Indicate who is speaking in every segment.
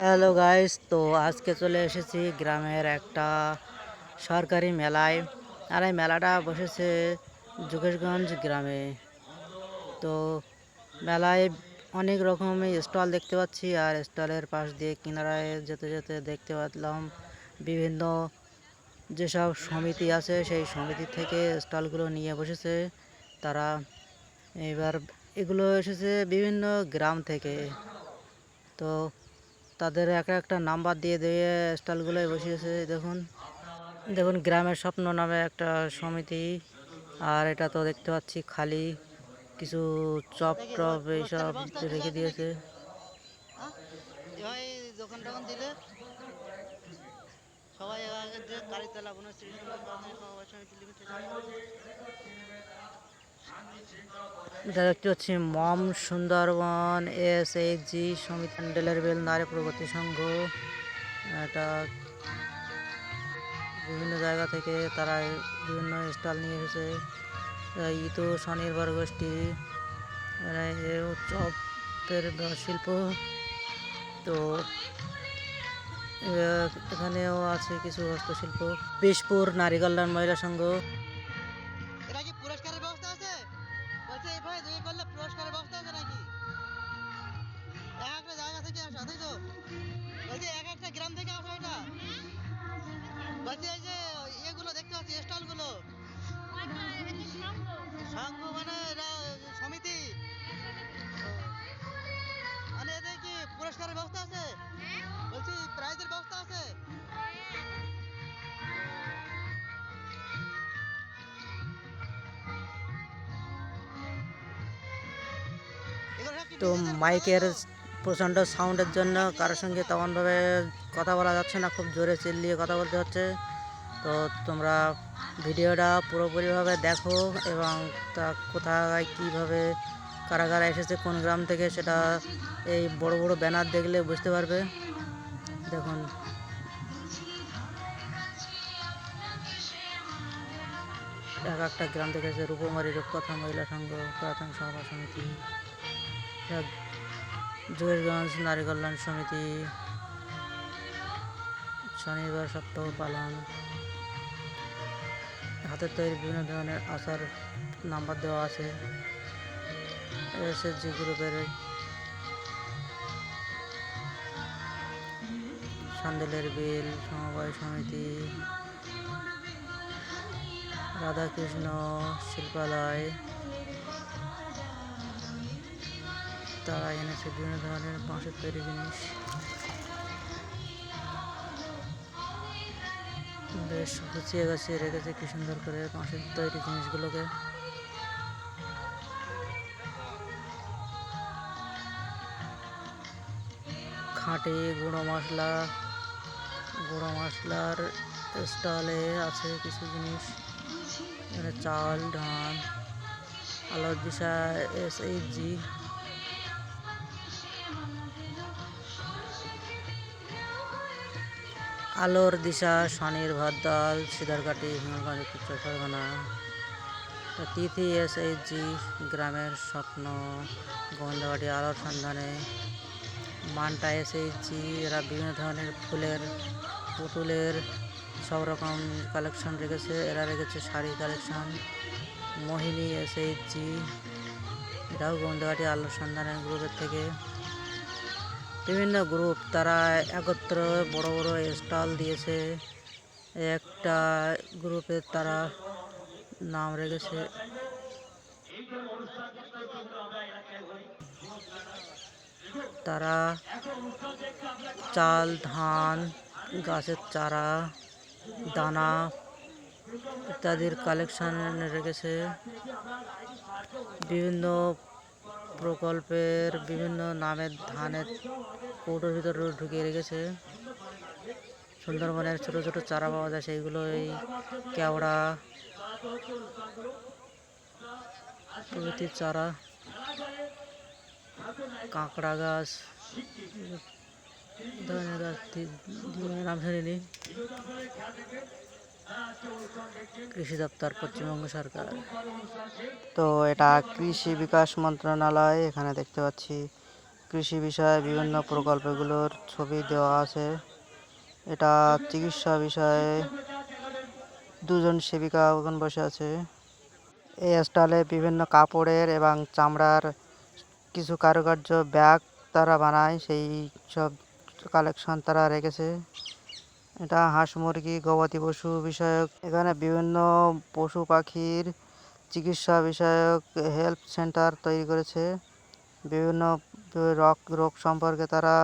Speaker 1: Hello guys, তো আজকে চলে এসেছি গ্রামের একটা সরকারি মেলায়। আর এই মেলাটা বসেছে যোগেশগঞ্জ গ্রামে। তো মেলায় অনেক রকমের স্টল দেখতে পাচ্ছি, আর স্টলের পাশ দিয়ে কিনারায় যেতে যেতে দেখতে পাচ্লাম বিভিন্ন যেসব সমিতি আছে, সেই সমিতি থেকে স্টলগুলো নিয়ে বসেছে তারা। এবার এগুলো এসেছে বিভিন্ন গ্রাম থেকে। তো তাদের একটা একটা নাম্বার দিয়ে দিয়ে স্টলগুলোয় বসিয়েছে, দেখুন। দেখুন, গ্রামের স্বপ্ন নামে একটা সমিতি, আর এটা তো দেখতে পাচ্ছি খালি। কিছু চপ টপ এইসব রেখে দিয়েছে।
Speaker 2: সবাই
Speaker 1: দেখতে পাচ্ছি মম সুন্দরবন, এস এইচ জি, সমিতি হ্যান্ডেলের বেল নারী প্রগতি সংঘ, এটা বিভিন্ন জায়গা থেকে তারা বিভিন্ন স্টল নিয়ে এসেছে। ইতো স্বনির্ভর গোষ্ঠী চপের শিল্প। তো এখানেও আছে কিছু হস্তশিল্প। বিষপুর নারী কল্যাণ মহিলা সংঘ।
Speaker 2: এইভাবে দুই করলে পুরস্কারের ব্যবস্থা আছে নাকি? এক একটা জায়গা থেকে আসা তাই তো বলছি, এক একটা গ্রাম থেকে আসা এটা। বলছি, এই যে
Speaker 1: তো মাইকের প্রচণ্ড সাউন্ডের জন্য কারোর সঙ্গে তেমনভাবে কথা বলা যাচ্ছে না, খুব জোরে চিল্লিয়ে কথা বলতে হচ্ছে। তো তোমরা ভিডিওটা পুরোপুরিভাবে দেখো এবং তা কোথায়, কীভাবে, কারা কারা এসেছে, কোন গ্রাম থেকে সেটা এই বড় বড় ব্যানার দেখলে বুঝতে পারবে। দেখুন। এক একটা গ্রাম থেকে এসেছে রূপমারি রূপকথা, মহিলা সংঘ প্রাথমিক সভা সমিতি। এক জয়েরগঞ্জ নারী কল্যাণ সমিতি, শনিবার সপ্তাহ পালন। হাতের তৈরি বিভিন্ন ধরনের আচার নাম্বার দেওয়া আছে। এসএসজি গ্রুপের সান্দেলের বিল, সমবায় সমিতি, রাধাকৃষ্ণ শিল্পালয় তারা এনেছে বিভিন্ন ধরনের বাঁশের তৈরি জিনিস। বেশ গুছিয়ে গাছিয়ে রেখেছে কি সুন্দর করে বাঁশের তৈরি জিনিসগুলোকে। খাঁটি গুঁড়ো মশলা, গুঁড়ো মশলার স্টলে আছে কিছু জিনিস। চাল, ধান, আলোর দিশা এস এইচ জি। আলোর দিশা, স্বনির্ভর দল সিদারকাটি হিমালগঞ্জ উত্তর পরগনা তো তিথি এস এইচ জি গ্রামের স্বপ্ন গোবিন্দবাড়ি আলোর সন্ধানে। মানটা এস এইচ জি, এরা বিভিন্ন ধরনের ফুলের পুতুলের সব রকম কালেকশন রেখেছে। এরা রেখেছে sari collection Mohini S H G এটাও গোবিন্দবাড়ি আলোর সন্ধানের গ্রুপের থেকে। বিভিন্ন গ্রুপ তারা একত্র বড় বড় স্টল দিয়েছে। একটা গ্রুপের তারা নাম রেখেছে। তারা চাল, ধান, গাছের চারা, দানা ইত্যাদির কালেকশান রেখেছে। বিভিন্ন প্রকল্পের বিভিন্ন নামের ধানের কৌটোর ভিতরে ঢুকিয়ে রেখেছে সুন্দরবনের ছোট ছোট চারা পাওয়া যায় সেইগুলো এই কেওড়া প্রভৃতির চারা কাঁকড়া গাছ ধরনের গাছ নাম শুনিনি কৃষি দপ্তর পশ্চিমবঙ্গ সরকার। তো এটা কৃষি বিকাশ মন্ত্রণালয়, এখানে দেখতে পাচ্ছি কৃষি বিষয়ে বিভিন্ন প্রকল্পগুলোর ছবি দেওয়া আছে। এটা চিকিৎসা বিষয়ে দুজন সেবিকা ওখানে বসে আছে। এই স্টলে বিভিন্ন কাপড়ের এবং চামড়ার কিছু কারুকার্য ব্যাগ তারা বানায়, সেই সব কালেকশন তারা রেখেছে। এটা হাঁস মুরগি, গবাদি পশু বিষয়ক, এখানে বিভিন্ন পশু পাখির চিকিৎসা বিষয়ক হেল্প সেন্টার তৈরি করেছে। বিভিন্ন রোগ রোগ সম্পর্কে তারা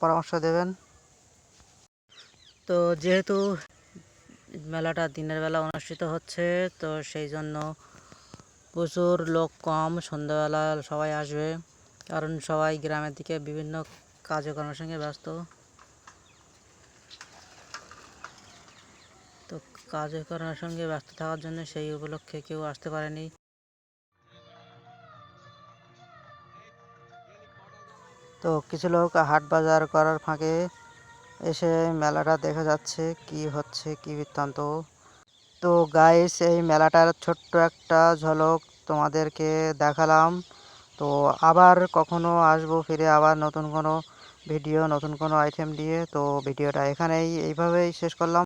Speaker 1: পরামর্শ দেবেন। তো যেহেতু মেলাটা দিনের বেলা অনুষ্ঠিত হচ্ছে, তো সেই জন্য প্রচুর লোক কম, সন্ধ্যাবেলা সবাই আসবে। কারণ সবাই গ্রামের দিকে বিভিন্ন কাজকর্মের সঙ্গে ব্যস্ত। কাজকর্মের সঙ্গে ব্যস্ত থাকার জন্য সেই উপলক্ষে কেউ আসতে পারেনি। তো কিছু লোক হাট বাজার করার ফাঁকে এসে মেলাটা দেখা যাচ্ছে, কি হচ্ছে, কি বৃত্তান্ত। তো গাইস এই মেলাটার ছোট্ট একটা ঝলক তোমাদেরকে দেখালাম। তো আবার কখনো আসব ফিরে, আবার নতুন কোনো ভিডিও নতুন কোনো আইটেম দিয়ে তো ভিডিওটা এখানেই, এইভাবেই শেষ করলাম।